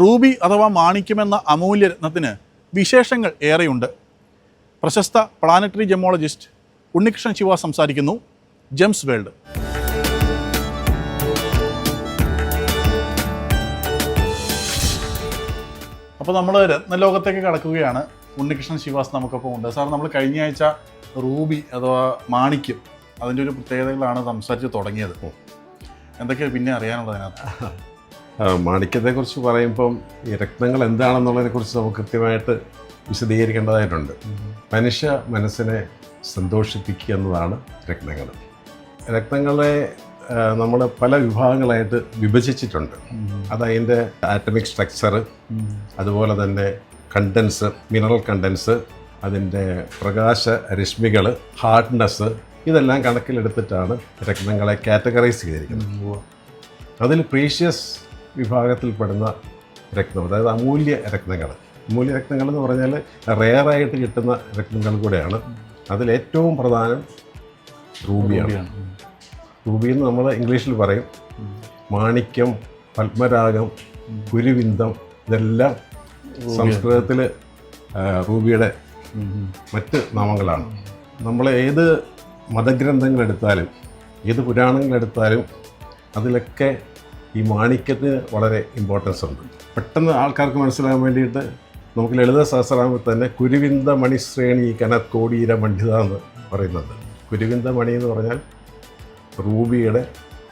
Ruby അഥവാ മാണിക്യമെന്ന അമൂല്യ രത്നത്തിന് വിശേഷങ്ങൾ ഏറെയുണ്ട്. പ്രശസ്ത പ്ലാനറ്ററി ജെമോളജിസ്റ്റ് ഉണ്ണികൃഷ്ണൻ ശിവ സംസാരിക്കുന്നു. ജെംസ് വേൾഡ് അപ്പോൾ നമ്മൾ രത്നലോകത്തേക്ക് കടക്കുകയാണ്. ഉണ്ണികൃഷ്ണൻ ശിവാസ് നമുക്കൊപ്പം ഉണ്ട്. സാർ നമ്മൾ കഴിഞ്ഞ ആഴ്ച റൂബി അഥവാ മാണിക്യം അതിന്റെ ഒരു പ്രത്യേകതകളാണ് സംസാരിച്ച് തുടങ്ങിയത്. എന്തൊക്കെയാണ് പിന്നെ അറിയാനുള്ളത് അതിനകത്ത്? മാണിക്യത്തെക്കുറിച്ച് പറയുമ്പം ഈ രത്നങ്ങൾ എന്താണെന്നുള്ളതിനെക്കുറിച്ച് നമുക്ക് കൃത്യമായിട്ട് വിശദീകരിക്കേണ്ടതായിട്ടുണ്ട്. മനുഷ്യ മനസ്സിനെ സന്തോഷിപ്പിക്കുക എന്നതാണ് രത്നങ്ങൾ. രത്നങ്ങളെ നമ്മൾ പല വിഭാഗങ്ങളായിട്ട് വിഭജിച്ചിട്ടുണ്ട്. അത് അതിന്റെ ആറ്റമിക് സ്ട്രക്ചർ അതുപോലെ തന്നെ കണ്ടൻസ് മിനറൽ കണ്ടൻസ് അതിന്റെ പ്രകാശ രശ്മികൾ ഹാർഡ്നെസ് ഇതെല്ലാം കണക്കിലെടുത്തിട്ടാണ് രത്നങ്ങളെ കാറ്റഗറൈസ് ചെയ്തിരിക്കുന്നത്. അതിൽ പ്രീഷ്യസ് വിഭാഗത്തിൽപ്പെടുന്ന രക്തം അതായത് അമൂല്യ രക്തങ്ങൾ അമൂല്യ രക്തങ്ങൾ എന്ന് പറഞ്ഞാൽ റെയറായിട്ട് കിട്ടുന്ന രക്തങ്ങൾ കൂടെയാണ്. അതിലേറ്റവും പ്രധാനം റൂബിയാണ്. റൂബി എന്ന് നമ്മൾ ഇംഗ്ലീഷിൽ പറയും. മാണിക്യം പത്മരാഗം ഗുരുവിന്ദം ഇതെല്ലാം സംസ്കൃതത്തിൽ റൂബിയുടെ മറ്റ് നാമങ്ങളാണ്. നമ്മൾ ഏത് മതഗ്രന്ഥങ്ങളെടുത്താലും ഏത് പുരാണങ്ങളെടുത്താലും അതിലൊക്കെ ഈ മാണിക്യത്തിന് വളരെ ഇമ്പോർട്ടൻസ് ഉണ്ട്. പെട്ടെന്ന് ആൾക്കാർക്ക് മനസ്സിലാകാൻ വേണ്ടിയിട്ട് നമുക്ക് ലളിത സഹസ്രാമത്തിൽ തന്നെ കുരുവിന്ദ മണിശ്രേണി കനത് കോടീര മണ്ഡിത എന്ന് പറയുന്നുണ്ട്. കുരുവിന്ദ മണി എന്ന് പറഞ്ഞാൽ റൂബിയുടെ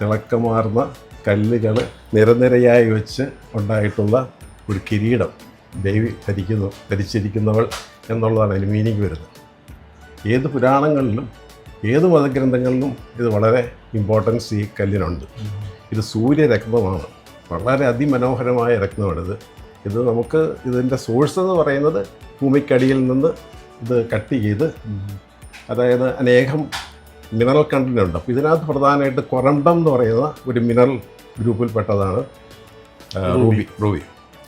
തിളക്കമാർന്ന കല്ലുകൾ നിരനിരയായി വെച്ച് ഉണ്ടായിട്ടുള്ള ഒരു കിരീടം ദേവി ധരിക്കുന്നു ധരിച്ചിരിക്കുന്നവൾ എന്നുള്ളതാണ് അതിന് മീനിങ് വരുന്നത്. ഏത് പുരാണങ്ങളിലും ഏത് മതഗ്രന്ഥങ്ങളിലും ഇത് വളരെ ഇമ്പോർട്ടൻസ് ഈ കല്ലിനുണ്ട്. ഇത് സൂര്യരക്തമാണ് വളരെ അതിമനോഹരമായ രക്തമാണിത്. ഇത് നമുക്ക് ഇതിന്റെ സോഴ്സ് എന്ന് പറയുന്നത് ഭൂമിക്കടിയിൽ നിന്ന് ഇത് കട്ട് ചെയ്ത് അതായത് അനേകം മിനറൽ കണ്ടന്റ് ഉണ്ട്. അപ്പോൾ ഇതിനകത്ത് പ്രധാനമായിട്ട് കൊറണ്ടം എന്ന് പറയുന്ന ഒരു മിനറൽ ഗ്രൂപ്പിൽപ്പെട്ടതാണ് റൂബി. റൂബി.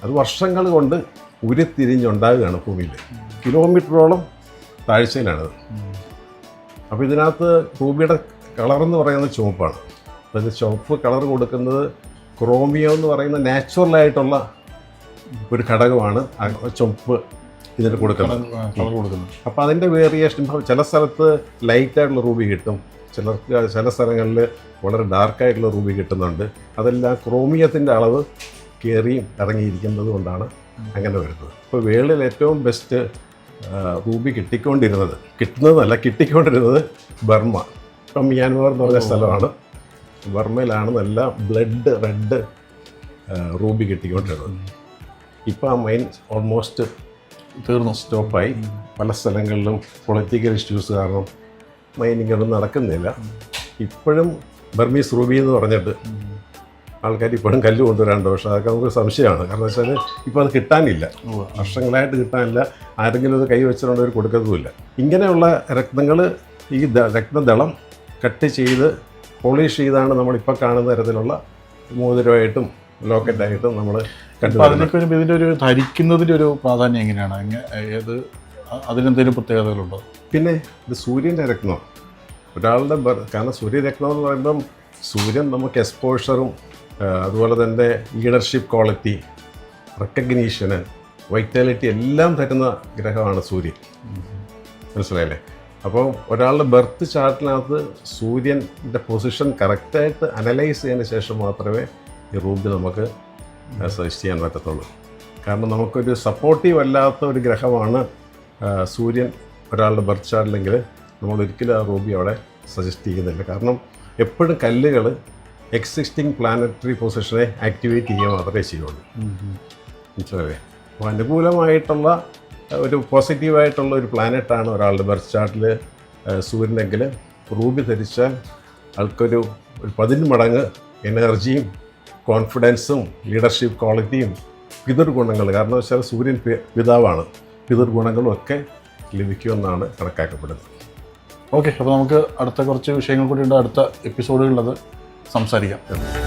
അത് വർഷങ്ങൾ കൊണ്ട് ഉരുത്തിരിഞ്ഞുണ്ടാകുകയാണ് ഭൂമിയിൽ കിലോമീറ്ററോളം താഴ്ചയിലാണത്. അപ്പോൾ ഇതിനകത്ത് റൂബിയുടെ കളർ എന്ന് പറയുന്നത് ചുവപ്പാണ്. അതായത് ചുവപ്പ് കളർ കൊടുക്കുന്നത് ക്രോമിയോ എന്ന് പറയുന്ന നാച്ചുറലായിട്ടുള്ള ഒരു ഘടകമാണ് ചുവപ്പ് ഇതിന് കൊടുക്കുന്നത്. അപ്പോൾ അതിന്റെ വേരിയേഷൻ ഇപ്പോൾ ചില സ്ഥലത്ത് ലൈറ്റായിട്ടുള്ള റൂബി കിട്ടും. ചിലർക്ക് ചില സ്ഥലങ്ങളിൽ വളരെ ഡാർക്കായിട്ടുള്ള റൂബി കിട്ടുന്നുണ്ട്. അതെല്ലാം ക്രോമിയത്തിന്റെ അളവ് കയറിയും ഇറങ്ങിയിരിക്കുന്നത് കൊണ്ടാണ് അങ്ങനെ വരുന്നത്. ഇപ്പോൾ വേൾഡിൽ ഏറ്റവും ബെസ്റ്റ് റൂബി കിട്ടിക്കൊണ്ടിരുന്നത് കിട്ടുന്നതല്ല കിട്ടിക്കൊണ്ടിരുന്നത് ബർമ്മ. ഇപ്പം മ്യാൻമാർ എന്ന് പറഞ്ഞ സ്ഥലമാണ്. ബർമ്മയിലാണ് നല്ല ബ്ലഡ് റെഡ് റൂബി കിട്ടിക്കൊണ്ടിരുന്നത്. ഇപ്പോൾ ആ മൈൻ ഓൾമോസ്റ്റ് തീർന്നു സ്റ്റോപ്പായി. പല സ്ഥലങ്ങളിലും പൊളിറ്റിക്കൽ ഇഷ്യൂസ് കാരണം മൈനിങ് ഒന്നും നടക്കുന്നില്ല. ഇപ്പോഴും ബർമീസ് റൂബി എന്ന് പറഞ്ഞിട്ട് ആൾക്കാർ ഇപ്പോഴും കല്ല് കൊണ്ടുവരാണ്ട് പക്ഷേ അതൊക്കെ നമുക്ക് സംശയമാണ്. കാരണം വെച്ചാൽ ഇപ്പോൾ അത് കിട്ടാനില്ല. വർഷങ്ങളായിട്ട് കിട്ടാനില്ല. ആരെങ്കിലും അത് കൈ വെച്ചിട്ടുണ്ടെങ്കിൽ കൊടുക്കത്തുമില്ല. ഇങ്ങനെയുള്ള രക്തങ്ങൾ ഈ രക്തദളം കട്ട് ചെയ്ത് പോളിഷ് ചെയ്താണ് നമ്മളിപ്പോൾ കാണുന്ന തരത്തിലുള്ള മോതിരമായിട്ടും ലോക്കറ്റായിട്ടും നമ്മൾ കണ്ടു അതിനൊക്കെ ഒരു ഇതിന്റെ ഒരു ധരിക്കുന്നതിന്റെ ഒരു പ്രാധാന്യം എങ്ങനെയാണ്? എങ്ങ- ഏത് അതിനെന്തെങ്കിലും പ്രത്യേകതകളുണ്ടോ? പിന്നെ ഇത് സൂര്യന്റെ രത്നം ഒരാളുടെ കാരണം കാരണം സൂര്യരത്നം എന്ന് പറയുമ്പം സൂര്യൻ നമുക്ക് എക്സ്പോഷറും അതുപോലെ തന്നെ ലീഡർഷിപ്പ് ക്വാളിറ്റി റെക്കഗ്നീഷന് വൈറ്റാലിറ്റി എല്ലാം തരുന്ന ഗ്രഹമാണ് സൂര്യൻ. മനസ്സിലായില്ലേ? അപ്പോൾ ഒരാളുടെ ബർത്ത് ചാർട്ടിനകത്ത് സൂര്യന്റെ പൊസിഷൻ കറക്റ്റായിട്ട് അനലൈസ് ചെയ്തതിന് ശേഷം മാത്രമേ ഈ റൂബി നമുക്ക് സജസ്റ്റ് ചെയ്യാൻ പറ്റത്തുള്ളൂ. കാരണം നമുക്കൊരു സപ്പോർട്ടീവ് അല്ലാത്ത ഒരു ഗ്രഹമാണ് സൂര്യൻ ഒരാളുടെ ബർത്ത് ചാർട്ടിലെങ്കിൽ നമ്മൾ ഒരിക്കലും ആ റൂബി അവിടെ സജസ്റ്റ് ചെയ്യുന്നില്ല. കാരണം എപ്പോഴും കല്ലുകൾ എക്സിസ്റ്റിംഗ് പ്ലാനറ്ററി പൊസിഷനെ ആക്ടിവേറ്റ് ചെയ്യുക മാത്രമേ ചെയ്യുള്ളൂ. മനസ്സിലായേ? അപ്പോൾ അനുകൂലമായിട്ടുള്ള ഒരു പോസിറ്റീവായിട്ടുള്ള ഒരു പ്ലാനറ്റാണ് ഒരാളുടെ ബർത്ത് ചാർട്ടിൽ സൂര്യനെങ്കിൽ റൂബി ധരിച്ചാൽ ആൾക്കൊരു ഒരു പതിന് മടങ്ങ് എനർജിയും കോൺഫിഡൻസും ലീഡർഷിപ്പ് ക്വാളിറ്റിയും പിതൃഗുണങ്ങൾ കാരണം വെച്ചാൽ സൂര്യൻ പിതാവാണ്. പിതൃഗുണങ്ങളും ഒക്കെ ലഭിക്കുമെന്നാണ് കണക്കാക്കപ്പെടുന്നത്. ഓക്കെ അപ്പോൾ നമുക്ക് അടുത്ത കുറച്ച് വിഷയങ്ങൾ കൂടി ഉണ്ട്. അടുത്ത എപ്പിസോഡുകളിലത് സംസാരിക്കാം.